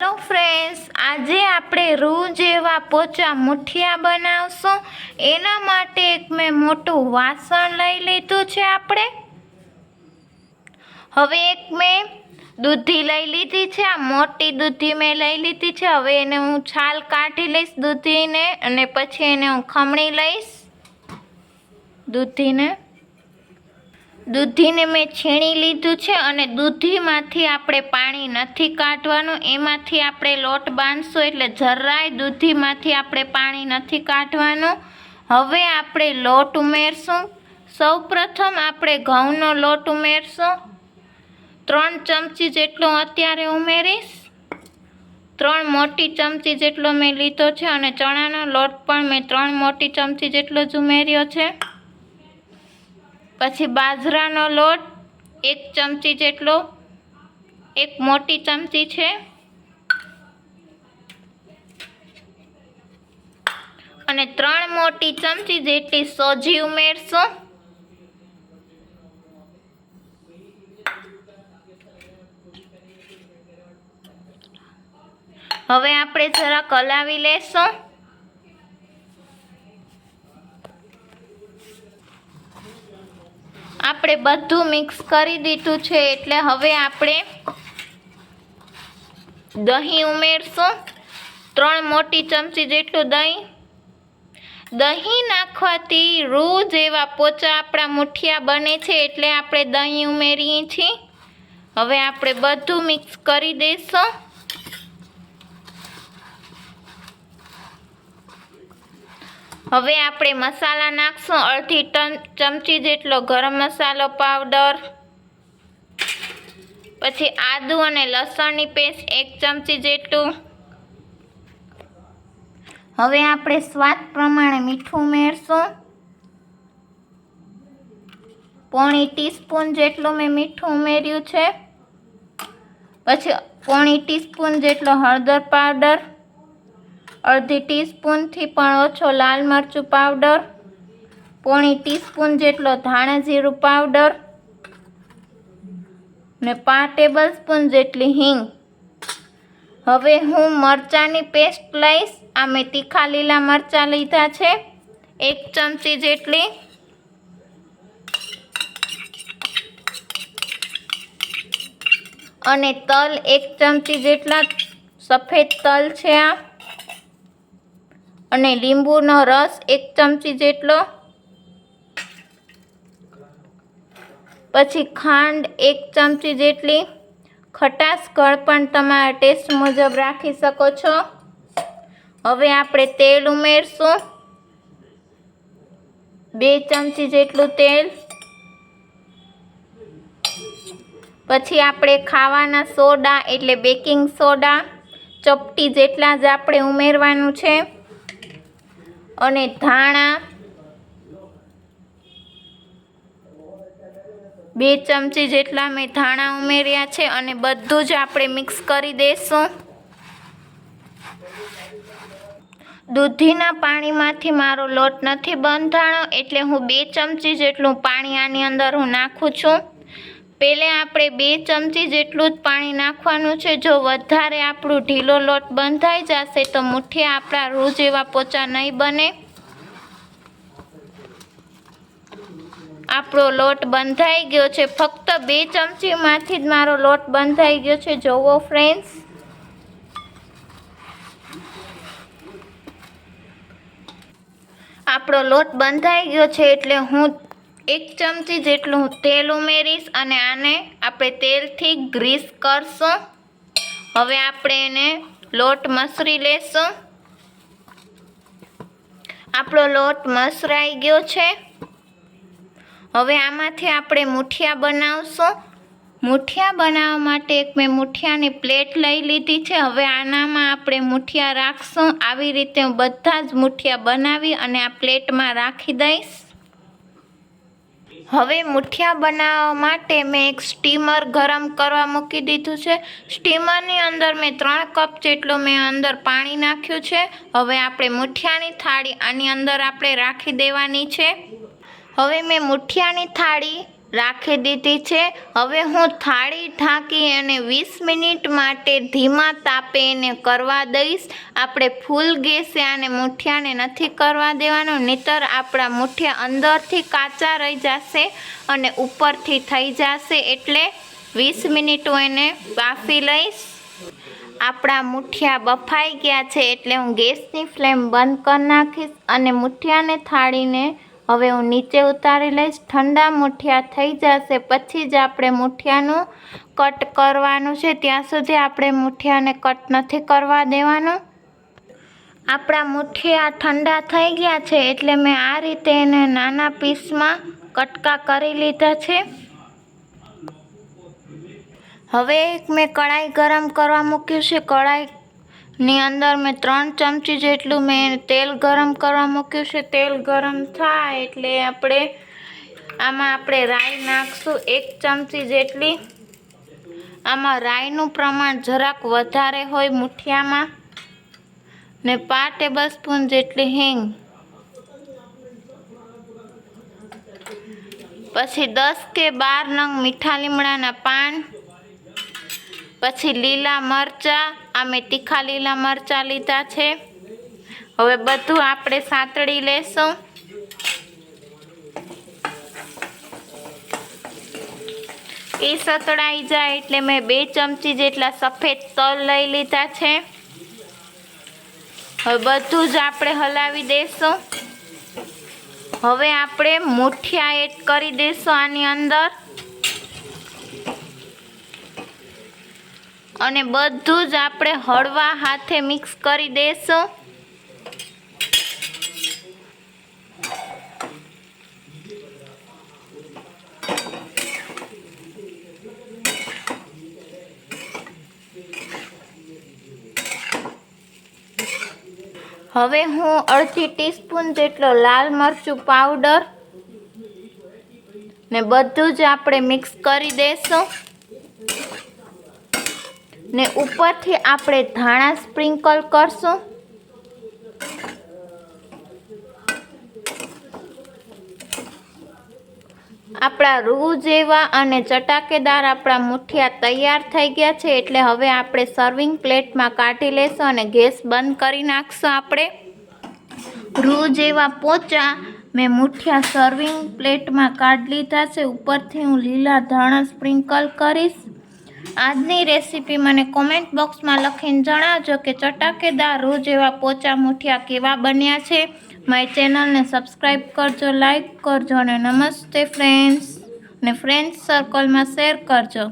Hello friends આજે આપણે રૂ જેવા પોચા મુઠિયા બનાવશું. એના માટે એક મેં મોટું વાસણ લઈ લીધું છે આપણે. હવે એક મેં દૂધી લઈ લીધી છે. આ મોટી દૂધી મેં લઈ લીધી છે. હવે એને હું છાલ કાઢી લઈશ દૂધીને અને પછી એને હું ખમણી લઈશ દૂધીને. દૂધીને મેં છીણી લીધું છે અને દૂધીમાંથી આપણે પાણી નથી કાઢવાનું. એમાંથી આપણે લોટ બાંધશું એટલે જરાય દૂધીમાંથી આપણે પાણી નથી કાઢવાનું. હવે આપણે લોટ ઉમેરશું. સૌપ્રથમ આપણે ઘઉંનો લોટ ઉમેરશું. ત્રણ ચમચી જેટલો અત્યારે ઉમેરીશ. ત્રણ મોટી ચમચી જેટલો મેં લીધો છે અને ચણાનો લોટ પણ મેં ત્રણ મોટી ચમચી જેટલો જ ઉમેર્યો છે. પછી બાજરાનો લોટ એક ચમચી જેટલો, એક મોટી ચમચી છે. અને ત્રણ મોટી ચમચી જેટલી સોજી ઉમેરશું. હવે આપણે જરાક હલાવી લેશું. આપણે બધું મિક્સ કરી દીધું છે એટલે હવે આપણે દહીં ઉમેરશું. ત્રણ મોટી ચમચી જેટલું દહીં. દહીં નાખવાથી રૂ જેવા પોચા આપણા મુઠિયા બને છે એટલે આપણે દહીં ઉમેરીએ છીએ. હવે આપણે બધું મિક્સ કરી દઈશું. હવે આપણે મસાલા નાખશું અડધી ચમચી જેટલો ગરમ મસાલો પાવડર. પછી આદુ અને લસણની પેસ્ટ એક ચમચી જેટલું. હવે આપણે સ્વાદ પ્રમાણે મીઠું ઉમેરશું પોણી ટીસ્પૂન જેટલું મેં મીઠું ઉમેર્યું છે. પછી પોણી ટીસ્પૂન જેટલો હળદર પાવડર. અડધી ટીસ્પૂનથી પણ ઓછો લાલ મરચું પાવડર, પોણી ટીસ્પૂન જેટલો ધાણા જીરું પાવડર ને પાંચ ટેબલ સ્પૂન જેટલી હિંગ. હવે હું મરચાંની પેસ્ટ લઈશ. આ મેં તીખા લીલા મરચાં લીધા છે. એક ચમચી જેટલી અને તલ એક ચમચી જેટલા સફેદ તલ છે આ. અને લીંબુનો રસ એક ચમચી જેટલો. પછી ખાંડ એક ચમચી જેટલી. ખટાશ ગળ પણ તમારા ટેસ્ટ મુજબ રાખી શકો છો. હવે આપણે તેલ ઉમેરશું. બે ચમચી જેટલું તેલ. પછી આપણે ખાવાના સોડા એટલે બેકિંગ સોડા. ચપટી જેટલા જ આપણે ઉમેરવાનું છે. અને ધાણા બે ચમચી જેટલા મેં ધાણા ઉમેર્યા છે અને બધું જ આપણે મિક્સ કરી દઈશું દૂધીના પાણીમાંથી મારો લોટ નથી બંધાણો એટલે હું બે ચમચી જેટલું પાણી આની અંદર હું નાખું છું. પહેલે આપણે બે ચમચી જેટલું જ પાણી નાખવાનું છે. જો વધારે આપણું ઢીલો લોટ બંધાઈ જશે તો મુઠ્ઠિયા આપણા રૂ જેવા પોચા નહીં બને. આપણો લોટ બંધાઈ ગયો છે. ફક્ત બે ચમચીમાંથી જ મારો લોટ બંધાઈ ગયો છે. જોવો ફ્રેન્ડ્સ. આપણો લોટ બંધાઈ ગયો છે એટલે હું એક ચમચી જેટલું તેલ ઉમેરીશ અને આને આપણે તેલથી ગ્રીસ કરશું. હવે આપણે એને લોટ મસરી લેશું. આપણો લોટ મસરાઈ ગયો છે. હવે આમાંથી આપણે મુઠિયા બનાવશું. મુઠિયા બનાવવા માટે એક મેં મુઠિયાની પ્લેટ લઈ લીધી છે. હવે આનામાં આપણે મુઠિયા રાખશું. આવી રીતે હું બધા જ મુઠિયા બનાવી અને આ પ્લેટમાં રાખી દઈશ. હવે મુઠિયા બનાવવા માટે મેં એક સ્ટીમર ગરમ કરવા મૂકી દીધું છે. સ્ટીમરની અંદર મેં ત્રણ કપ જેટલું મેં અંદર પાણી નાખ્યું છે. હવે આપણે મુઠિયાની થાળી આની અંદર આપણે રાખી દેવાની છે. હવે મેં મુઠિયાની થાળી રાખી દીધી છે. હવે હું થાળી ઢાંકી અને વીસ મિનિટ માટે ધીમા તાપે એને કરવા દઈશ. આપણે ફૂલ ગેસે આને મૂઠિયાને નથી કરવા દેવાનું, નહીતર આપણા મુઠિયા અંદરથી કાચા રહી જશે અને ઉપરથી થઈ જશે એટલે વીસ મિનિટ હું એને બાફી લઈશ. આપણા મુઠિયા બફાઈ ગયા છે એટલે હું ગેસની ફ્લેમ બંધ કરી નાખીશ અને મૂઠિયાને થાળીને હવે હું નીચે ઉતારી લઈશ. ઠંડા મૂઠિયા થઈ જશે. પછી જ આપણે મૂઠિયાનું કટ કરવાનું છે. ત્યાં સુધી આપણે મૂઠિયાને કટ નથી કરવા દેવાનું. આપણા મુઠિયા ઠંડા થઈ ગયા છે એટલે મેં આ રીતે એને નાના પીસમાં કટકા કરી લીધા છે. હવે એક મેં કઢાઈ ગરમ કરવા મૂક્યું છે. કઢાઈની અંદર મેં ત્રણ ચમચી જેટલું મેં તેલ ગરમ કરવા મૂક્યું છે. તેલ ગરમ થાય એટલે આપણે આમાં આપણે રાઈ નાખશું. એક ચમચી જેટલી. આમાં રાઈનું પ્રમાણ જરાક વધારે હોય મુઠિયામાં. ને પાંચ ટેબલ સ્પૂન જેટલી હિંગ. પછી દસ કે બાર નંગ મીઠા લીમડાના પાન. પછી લીલા મરચાં આ મેં તીખા લીલા મરચાં લીધા છે. હવે બધું આપણે સાંતળી લેશું. એ સતળાઈ જાય એટલે મેં બે ચમચી જેટલા સફેદ તલ લઈ લીધા છે. હવે બધું જ આપણે હલાવી દઈશું હવે આપણે મુઠિયા એડ કરી દઈશું આની અંદર. અને બધું જ આપણે હળવા હાથે મિક્સ કરી દઈશું હવે હું અડધી ટીસ્પૂન જેટલો લાલ મરચું પાવડર ને બધું જ આપણે મિક્સ કરી દઈશું ને ઉપરથી આપણે ધાણા સ્પ્રિંકલ કરશું. આપણા રૂ જેવા અને ચટાકેદાર આપણા મુઠિયા તૈયાર થઈ ગયા છે એટલે હવે આપણે સર્વિંગ પ્લેટમાં કાઢી લેશું અને ગેસ બંધ કરી નાખશું આપણે. રૂ જેવા પોચા મેં મુઠિયા સર્વિંગ પ્લેટમાં કાઢી લીધા છે. ઉપરથી હું લીલા ધાણા સ્પ્રિંકલ કરીશ. આજની રેસીપી મને કોમેન્ટ બોક્સમાં લખીને જણાવજો કે ચટાકેદાર રોજ એવા પોચા મુઠિયા કેવા બન્યા છે. મારી ચેનલને સબસ્ક્રાઈબ કરજો લાઈક કરજો અને નમસ્તે ફ્રેન્ડ્સ ને ફ્રેન્ડ્સ સર્કલમાં શેર કરજો.